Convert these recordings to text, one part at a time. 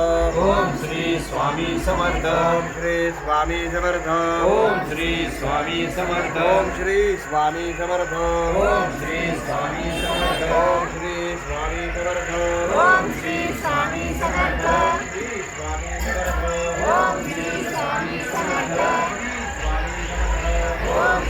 ओम श्री स्वामी समर्थ श्री स्वामी समर्थ ओम श्री स्वामी समर्थ ओम श्री स्वामी समर्थ ओम श्री स्वामी समर्थ ओम श्री स्वामी समर्थ ओम श्री स्वामी समर्थ श्री स्वामी समर्थ ओम श्री स्वामी समर्थ ओम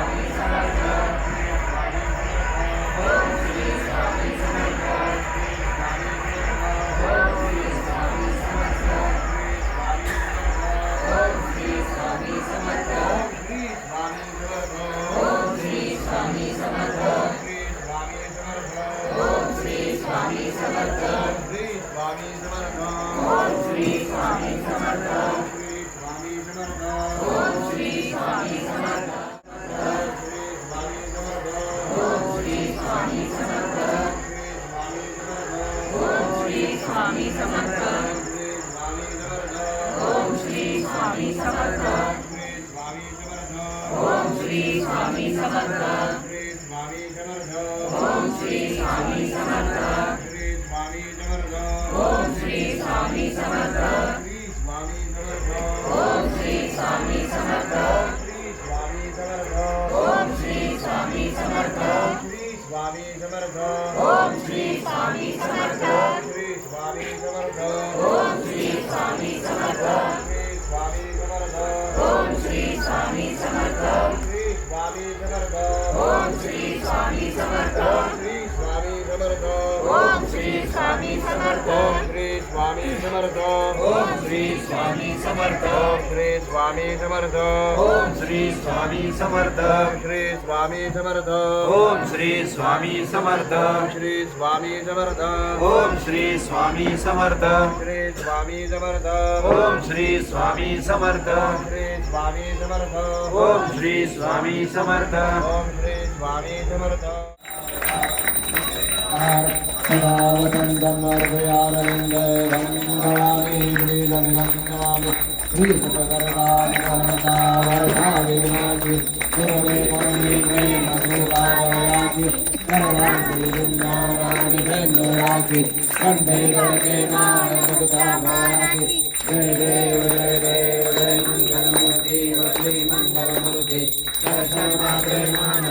समर्थ ओम श्री स्वामी समर्थ श्री स्वामी समर्थ ओम श्री स्वामी समर्थ श्री स्वामी समर्थ ओम श्री स्वामी समर्थ श्री स्वामी समर्थ ओम श्री स्वामी समर्थ श्री स्वामी समर्थ ओम श्री स्वामी समर्थ श्री स्वामी समर्थ ओम श्री स्वामी समर्थ ओम श्री स्वामी समर्थ जय देव जय देव जय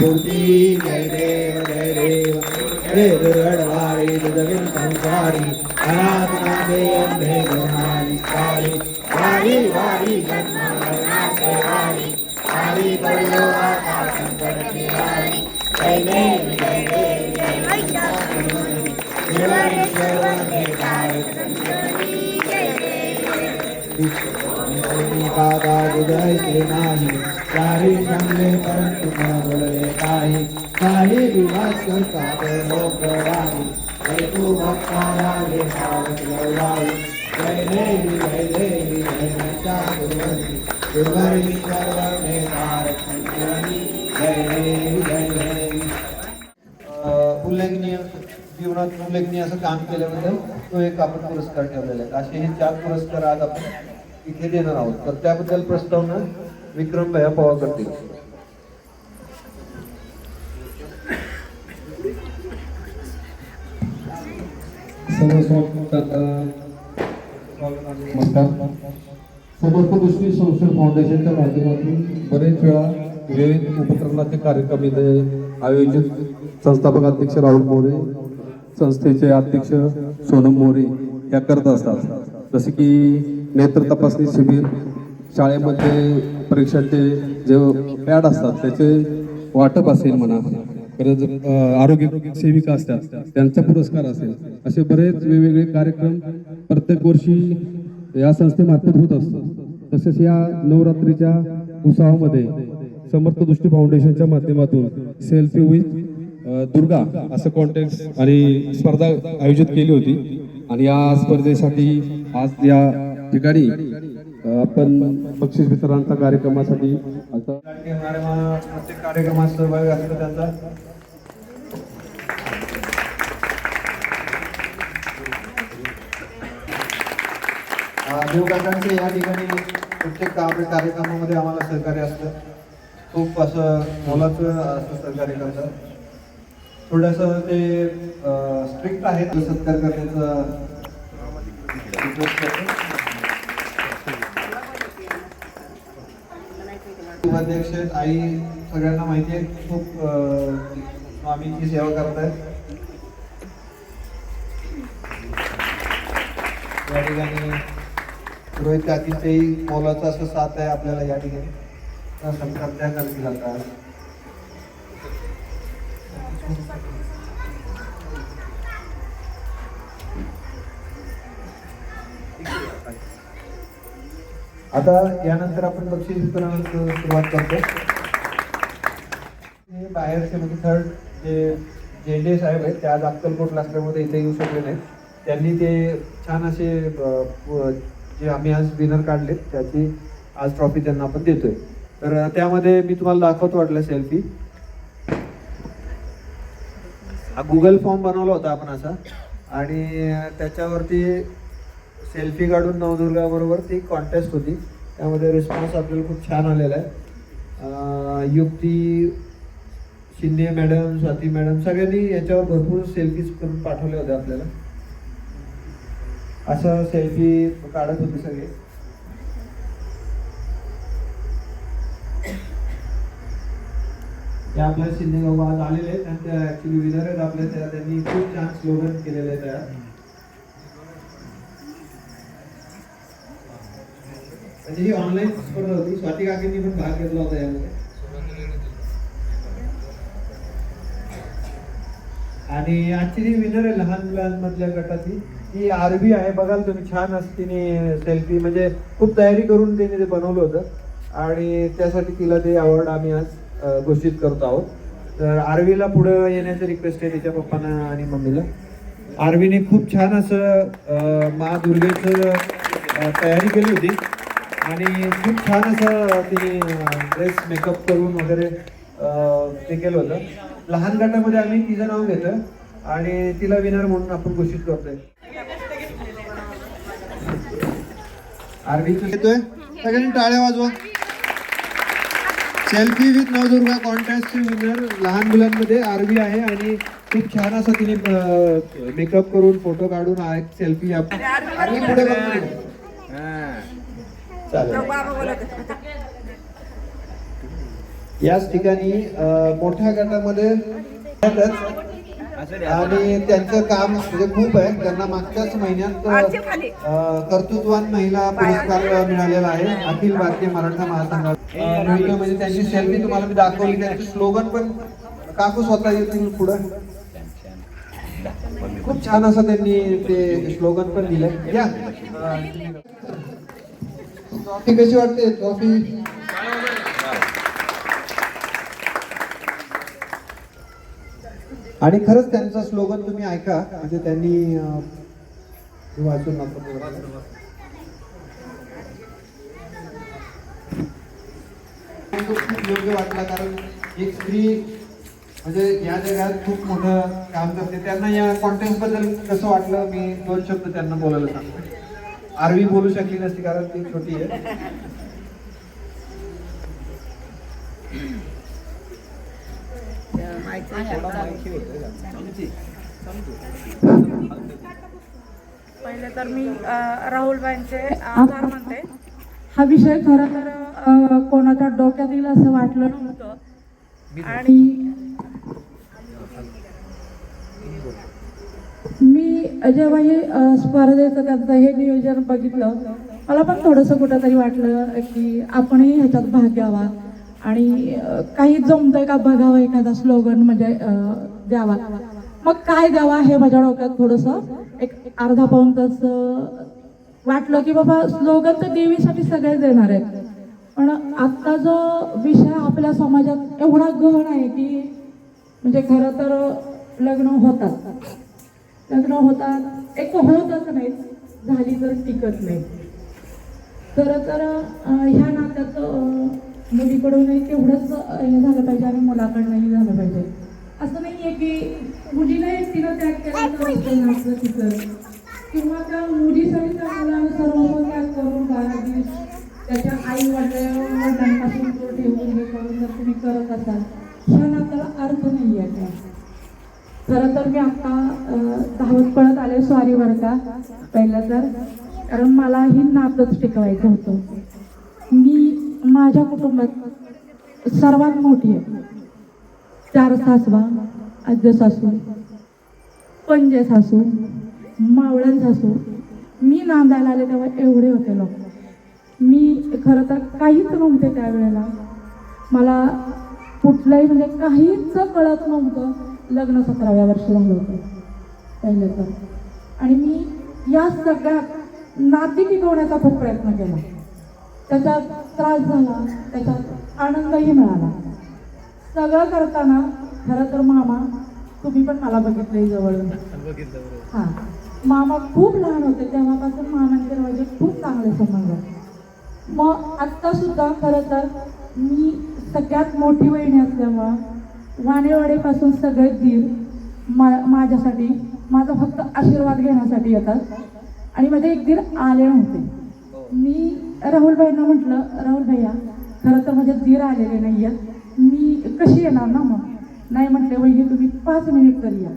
पूर्ति जय देव जय देव देव गढ़वारी दुदविन संसारी अनाथना दे अंधे गुणानी काली वारी वारी जन्म मरणाचे वारी वारी पडलो आता शंकर की वारी जय देव जय देव चांगले परंतु बोलले काही काही विवाद करतात लोकवाणी जय तू भक्ताला हे सावध लवलाई जय देवी जय देवी जय नचा गुरुवरी गुरुवरी सर्व कारक संतोषी जय देवी जय देवी जीवनात उल्लेखनीय असं काम केल्याबद्दल तो एक आपण पुरस्कार ठेवलेला आहे. असे हे चार पुरस्कार आज आपण इथे देणार आहोत. तर त्याबद्दल प्रस्तावना विक्रम भैया पवार करतील. सर्व समर्थ दृष्टी संशोधन फाउंडेशनच्या माध्यमातून बरेच वेळा विविध उपक्रमाचे कार्यक्रम इथे आयोजित. संस्थापक अध्यक्ष राहुल मोरे संस्थेचे अध्यक्ष सोनम मोरे या करत असतात. जसे की नेत्र तपासणी शिबिर शाळेमध्ये परीक्षांचे जे पॅड असतात त्याचे वाटप असेल म्हणा परत आरोग्य सेविका असतात त्यांचा पुरस्कार असेल असे बरेच वेगवेगळे कार्यक्रम प्रत्येक वर्षी या संस्थेमार्फत होत असतात. तसेच या नवरात्रीच्या उत्सवामध्ये समर्थ दृष्टी फाउंडेशनच्या माध्यमातून सेल्फी विथ दुर्गा असं कॉन्टेस्ट आणि स्पर्धा आयोजित केली होती. आणि या स्पर्धेसाठी आज या ठिकाणी आपण बक्षीस वितरणाचा कार्यक्रमासाठी आता प्रत्येक कार्यक्रमात सहभागी असतो त्यांचा देवकाकांचे या ठिकाणी प्रत्येक आपल्या कार्यक्रमामध्ये आम्हाला सहकार्य असतं. खूप असं मोलाचं असं सहकार्य करतात. थोडंसं ते स्ट्रिक्ट आहेत सत्कार करण्याचं उपाध्यक्ष आहेत. आई सगळ्यांना माहिती आहे. खूप स्वामींची सेवा करत आहेत या ठिकाणी रोहित काकींचंही मोलाचा असं साथ आहे आपल्याला या ठिकाणी. त्या सत्कार त्या करतील आता. आता यानंतर आपण बक्षीस वितरणाला सुरुवात करतो. हे बाहेरचे म्हणजे थर्ड जे जे झेंडे साहेब आहेत ते आज अक्कलकोटला असल्यामुळे इथे येऊ शकले नाहीत. त्यांनी ते छान असे जे आम्ही आज विनर काढले त्याची आज ट्रॉफी त्यांना आपण देतोय. तर त्यामध्ये मी तुम्हाला दाखवतो वाटलं सेल्फी हा गुगल फॉर्म बनवला होता आपण असा. आणि त्याच्यावरती सेल्फी काढून नवदुर्गाबरोबर ती कॉन्टेस्ट होती. त्यामध्ये रिस्पॉन्स आपल्याला खूप छान आलेला आहे. युक्ती शिंदे मॅडम स्वाती मॅडम सगळ्यांनी याच्यावर भरपूर सेल्फीज करून पाठवले होते आपल्याला. असं सेल्फी काढत होते सगळे. ते आपल्या शिंदे बाबा आज आलेले आहेत आणि त्या ॲक्च्युली विनर आहेत आपल्या. त्या त्यांनी खूप छान स्लोगन केलेले आहे म्हणजे ही ऑनलाईन स्पर्धा होती. स्वाती काकींनी पण भाग घेतला होता यामध्ये. आणि आजची जी विनर आहे लहान मुलांमधल्या गटाची ती आरबी आहे. बघाल तुम्ही छान असं तिने सेल्फी म्हणजे खूप तयारी करून तिने ते बनवलं होतं. आणि त्यासाठी तिला ते अवॉर्ड आम्ही आज घोषित करतो आहोत. तर आरवीला पुढं येण्याचं रिक्वेस्ट आहे तिच्या पप्पांना आणि मम्मीला. आरवीने खूप छान असं महादुर्गेचं दुर्गेचं तयारी केली होती. आणि खूप छान असं तिने ड्रेस मेकअप करून वगैरे ते केलं होतं. लहान गटामध्ये आम्ही तिचं नाव घेतो आणि तिला विनर म्हणून आपण घोषित करतोय. आरबीचं घेतोय? सगळ्यांनी टाळ्या वाजवा. Selfie with Navdurga contest winner लहान मुलांमध्ये आरवी आहे आणि खूप छान असं तिने मेकअप करून फोटो काढून सेल्फी आपण पुढे. चालेल. याच ठिकाणी मोठ्या गटामध्ये. आणि त्यांचं काम म्हणजे खूप आहे. त्यांना मागच्याच महिन्यात कर्तृत्वान महिला पुरस्कार मिळालेला आहे. अखिल भारतीय मराठा महासंघात. म्हणजे त्यांची सेल्फी तुम्हाला मी दाखवली. त्यांचे स्लोगन पण काकू स्वतः येतील पुढं. खूप छान असं त्यांनी ते स्लोगन पण दिलंय. या. ट्रॉफी कशी वाटते? ट्रॉफी? आणि खरंच त्यांचा स्लोगन तुम्ही ऐका. म्हणजे त्यांनी वाचून खूप योग्य वाटला कारण एक स्त्री म्हणजे या जगात खूप मोठं काम करते. त्यांना या कॉन्टेंटबद्दल कसं वाटलं? मी दोन शब्द त्यांना बोलायला सांगतो. आरवी बोलू शकली नसती कारण ती छोटी आहे. पहिले तर मी राहुलबाईंचे आभार मानते. हा विषय खरं तर कोणाच्या डोक्यात येईल असं वाटलं नव्हतं. आणि मी जेव्हा स्पर्धेचं त्यांचं हे नियोजन बघितलं. मला पण थोडंसं कुठंतरी वाटलं की आपणही ह्याच्यात भाग घ्यावा. आणि काही जमतंय का बघावं एखादा स्लोगन म्हणजे द्यावा. मग काय द्यावा हे माझ्या डोक्यात थोडंसं एक अर्धा पाऊन तास वाटलं की बाबा स्लोगन तर देवीसाठी सगळे देणार आहेत. पण आत्ता जो विषय आपल्या समाजात एवढा गहन आहे की म्हणजे खरं तर लग्न होतात. लग्न होतात. एक होतच नाही झाली तर टिकत नाही. खरं तर ह्या नात्याचं मुलीकडूनही तेवढंच हे झालं पाहिजे आणि मुलाकडनंही झालं पाहिजे. असं नाही आहे की मुलीला तिनं त्याग केला तर तिथं किंवा त्या मुलीसाठी त्या मुलानं सर्व त्याग करून बाळाची त्याच्या आई वडील वडिलांपासून तो ठेवून हे करून जर तुम्ही करत असाल ह्या नात्याला अर्थ नाही आहे त्या खरं तर मी आता धावत पळत आले स्वारी बरं पहिलं तर कारण मला ही नातच टिकवायचं होतं. मी माझ्या कुटुंबात सर्वात मोठी आहे. चार सासवा आद्य सासू पंजे सासू मावळण सासू. मी नांदायला आले तेव्हा एवढे होते लोक. मी खरं तर काहीच नव्हते त्यावेळेला. मला कुठलंही म्हणजे काहीच कळत नव्हतं. लग्न सतराव्या वर्षी झालं होतं पहिलं तर. आणि मी या सगळ्यात नाती टिकवण्याचा खूप प्रयत्न केला. त्याच्यात त्रास झाला त्याच्यात आनंदही मिळाला. सगळं करताना खरं तर मामा तुम्ही पण मला बघितलंय जवळ. हां. मामा खूप लहान होते तेव्हापासून मामांचे माझे खूप चांगले संबंध मग आत्ता सुद्धा खरं तर मी सगळ्यात मोठी बहिणी असल्यामुळं वाणेवाडीपासून सगळे दीर मा माझ्यासाठी माझा फक्त आशीर्वाद घेण्यासाठी येतात. आणि माझे एक दीर आले नव्हते. मी राहुलभाईंना म्हटलं राहुल भैया खरं तर माझे दीर आलेले नाही आहेत मी कशी येणार ना मग? नाही म्हटले वहिनी तुम्ही पाच मिनिट तरी या.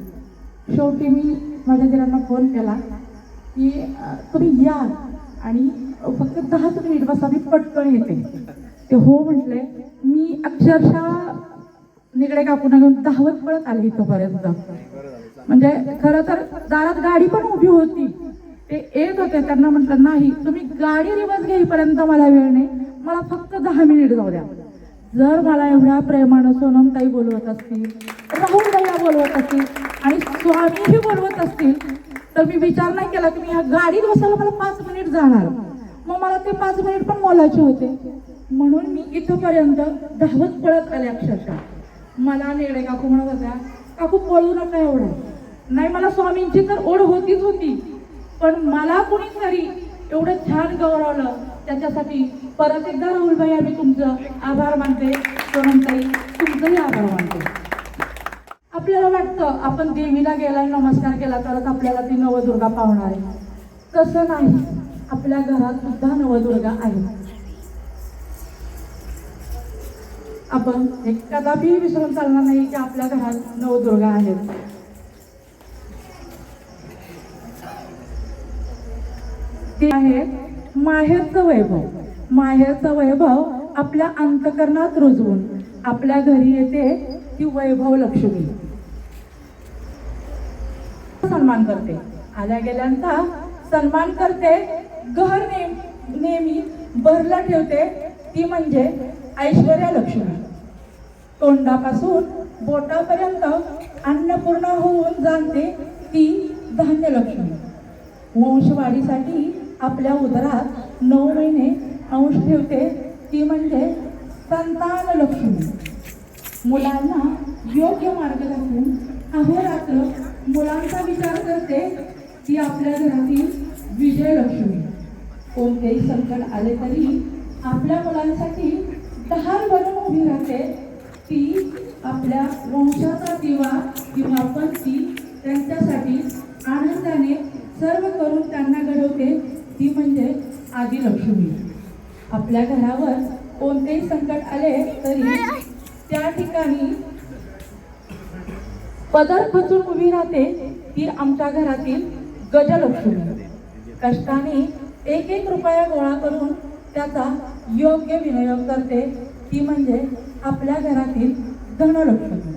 शेवटी मी माझ्या दिरांना फोन केला की तुम्ही या आणि फक्त दहाच मिनिट बसा मी पटकन येते. ते हो म्हटले. मी अक्षरशः निकडे कापून घेऊन धावत पळत आले इथंपर्यंत. म्हणजे खरं तर दारात गाडी पण उभी होती. ते येत होते त्यांना म्हटलं नाही तुम्ही गाडी रिवर्स घेईपर्यंत मला वेळ नाही. मला फक्त दहा मिनिट जाऊ द्या. जर मला एवढ्या प्रेमानं सोनमताई बोलवत असतील राहुल भैया बोलवत असतील आणि स्वामीही बोलवत असतील तर मी विचार नाही केला की मी ह्या गाडीत बसायला मला पाच मिनिट जाणार. मग मला ते पाच मिनिट पण मोलाचे होते. म्हणून मी इथंपर्यंत धावत पळत आले अक्षरशः. मला नेडे काकू म्हणत होत्या काकू पळू नका एवढं. नाही मला स्वामींची तर ओढ होतीच होती पण मला कुणीतरी एवढं छान गौरवलं त्याच्यासाठी परत एकदा राहुलबाई आम्ही तुमचं आभार मानते. सोनमताई तुमचंही आभार मानते. आपल्याला वाटतं आपण देवीला गेला नमस्कार केला तरच आपल्याला ती नवदुर्गा पावणार आहे. तसं नाही. आपल्या घरात सुद्धा नवदुर्गा आहे आपण हे कदापि विसरून चालणार नाही की आपल्या घरात नवदुर्गा आहेत. ते आहे माहेरचं वैभव. माहेरचं वैभव आपल्या अंतकरणात रुजवून आपल्या घरी येते ती वैभव लक्ष्मी. सन्मान करते. आल्या गेल्यांचा सन्मान करते. घर नेम नेहमी भरला ठेवते. ती म्हणजे ऐश्वर्या लक्ष्मी तोंडापासून बोटापर्यंत अन्नपूर्णा होऊन जाणते ती धान्य लक्ष्मी वंशवाढीसाठी आपल्या उदरात नऊ महिने अंश ठेवते ती म्हणजे संतान लक्ष्मी मुलांना योग्य मार्ग दाखवून अहोरात्र मुलांचा विचार करते ती आपल्या घरातील विजयलक्ष्मी कोणतेही संकट आले तरी आपल्या मुलांसाठी दहार बनून उभी राहते ती आपल्या वंशाचा दिवा किंवा पंथी त्यांच्यासाठी आनंदाने सर्व करून त्यांना घडवते ती म्हणजे आदिलक्ष्मी. आपल्या घरावर कोणतेही संकट आले तरी त्या ठिकाणी पदर खचून उभी राहते ती आमच्या घरातील गजलक्ष्मी. कष्टाने एक एक रुपया गोळा करून त्याचा योग्य विनियोग करते ती म्हणजे आपल्या घरातील धनलक्ष्मी.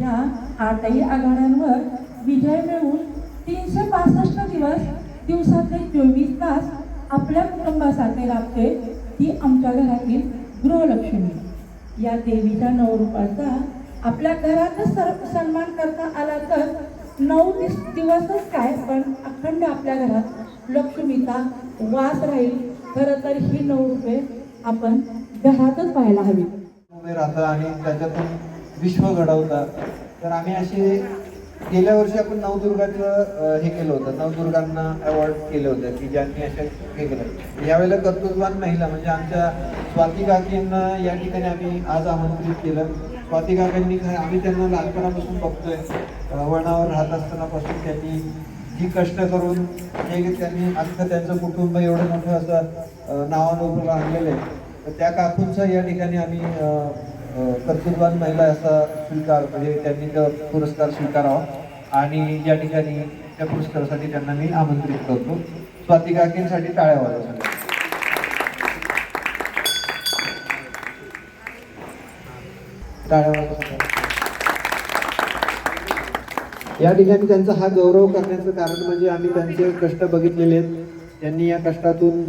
या आठही आघाड्यांवर विजय मिळवून तीनशे पासष्ट दिवस दिवसातले चोवीस तास आपल्या कुटुंबासाठी लाभते ती आमच्या घरातील गृहलक्ष्मी. या देवीच्या नवरूपाचा आपल्या घरातच सर्व सन्मान करता आला तर नऊ दिवसच काय पण अखंड आपल्या घरात लक्ष्मीचा वास राहील. खरं तर ही नऊ रुपये आपण घरातच पाहायला हवी. उभे राहतात आणि त्याच्यातून विश्व घडवतात तर आम्ही असे गेल्या वर्षी आपण नवदुर्गाचं हे केलं होतं. नवदुर्गांना अवॉर्ड केलं होतं की ज्यांनी अशा हे केलं. यावेळेला कर्तृत्वान महिला म्हणजे आमच्या स्वाती काकींना या ठिकाणी आम्ही आज आमंत्रित केलं. स्वाती काकांनी आम्ही त्यांना लहानपणापासून बघतोय. वळणावर वनावर राहत असतानापासून त्यांनी ही कष्ट करून हे त्यांनी अख्खं त्यांचं कुटुंब एवढं मोठं असं अं, आणलेलं आहे. तर त्या काकूंचं या ठिकाणी आम्ही अ, कर्तृत्ववान महिला असा स्वीकार म्हणजे त्यांनी तर पुरस्कार स्वीकारावा. आणि या ठिकाणी त्या पुरस्कारासाठी त्यांना मी आमंत्रित करतो. स्वाती काकींसाठी टाळ्या वाजवा. टाळ्या वाजवा. या ठिकाणी त्यांचा हा गौरव करण्याचं कारण म्हणजे आम्ही त्यांचे कष्ट बघितलेले आहेत. त्यांनी या कष्टातून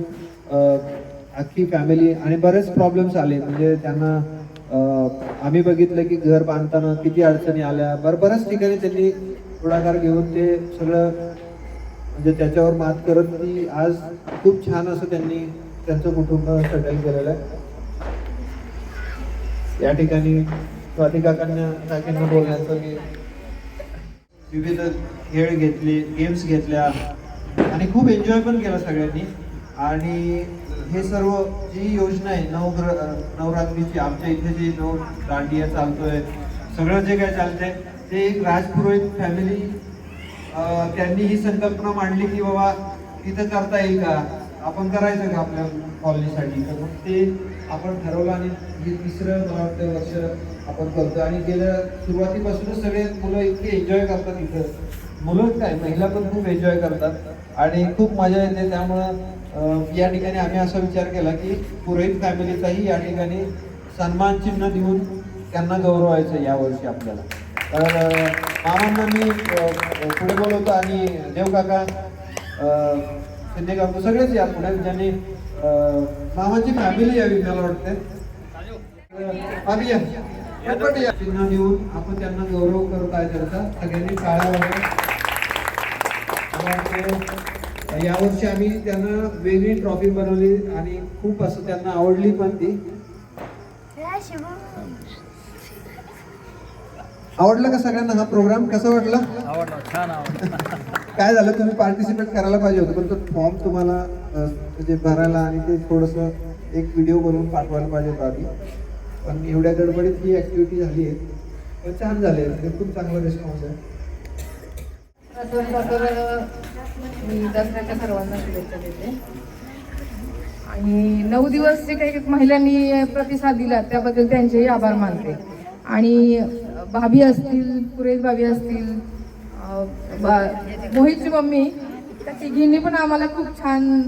अख्खी फॅमिली आणि बरेच प्रॉब्लेम्स आले. म्हणजे त्यांना आम्ही बघितलं की घर बांधताना किती अडचणी आल्या. बर बऱ्याच ठिकाणी त्यांनी पुढाकार घेऊन ते सगळं म्हणजे त्याच्यावर मात करत ती आज खूप छान असं त्यांनी त्यांचं कुटुंब सेटल केलेलं आहे. या ठिकाणी स्वाती काकांना काकींना बोलण्याचं की विविध खेळ घेतले गेम्स घेतल्या. आणि खूप एन्जॉय पण केला सगळ्यांनी. आणि हे सर्व जी योजना आहे नवग्र नवरात्रीची आमच्या इथे जी नऊ दांडिया चालतोय सगळं जे काय चालतंय ते एक राजपुरोहित फॅमिली त्यांनी ही संकल्पना मांडली की बाबा तिथं करता येईल का? आपण करायचं का आपल्या कॉलनीसाठी तर मग ते आपण ठरवलं आणि हे तिसरं मला वाटतं वर्ष आपण करतो आणि गेल्या सुरुवातीपासूनच सगळे मुलं इतके एन्जॉय करतात इथं. मुलं काय महिला पण खूप एन्जॉय करतात. आणि खूप मजा येते. त्यामुळं या ठिकाणी आम्ही असा विचार केला की पुरोहित फॅमिलीचाही या ठिकाणी सन्मान चिन्ह देऊन त्यांना गौरवायचं यावर्षी आपल्याला. तर मामांना मी पुढे बोलवतो आणि देवकाका काका शिंदे काकू सगळेच या पुढे ज्यांनी मामाची फॅमिली यावी मला वाटते आम्ही या. चिन्ह देऊन आपण त्यांना गौरव करत आहे त्यांचा सगळ्यांनी टाळ्या वाजवा. यावर्षी आम्ही त्यांना वेगळी ट्रॉफी बनवली आणि खूप असं त्यांना आवडली पण ती. आवडला का सगळ्यांना हा प्रोग्राम कसा वाटला? काय झालं? तुम्ही पार्टिसिपेट करायला पाहिजे होतं पण तो फॉर्म तुम्हाला म्हणजे भरायला आणि ते थोडंसं एक व्हिडिओ बनवून पाठवायला पाहिजे होतं आधी. कारण एवढ्या गडबडीत ही ऍक्टिव्हिटी झाली आहे. छान झाले खूप चांगला रिस्पॉन्स आहे. तर मी दसऱ्याच्या सर्वांना शुभेच्छा देते आणि नऊ दिवस जे काही महिलांनी प्रतिसाद दिला त्याबद्दल त्यांचेही आभार मानते. आणि भाभी असतील पुरेश भाभी असतील बा- मोहितची मम्मी त्या तिघींनी पण आम्हाला खूप छान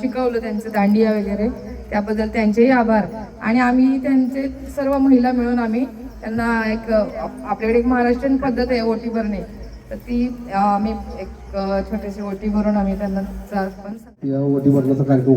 शिकवलं त्यांचं दांडिया वगैरे. त्याबद्दल त्यांचेही आभार. आणि आम्ही त्यांचे सर्व महिला मिळून आम्ही त्यांना एक आपल्याकडे एक महाराष्ट्रीयन पद्धत आहे ओटी भरणे. तर ती आम्ही एक छोटीशी ओटी भरून आम्ही त्यांना पण या वटीवडिलाचा कार्यक्रम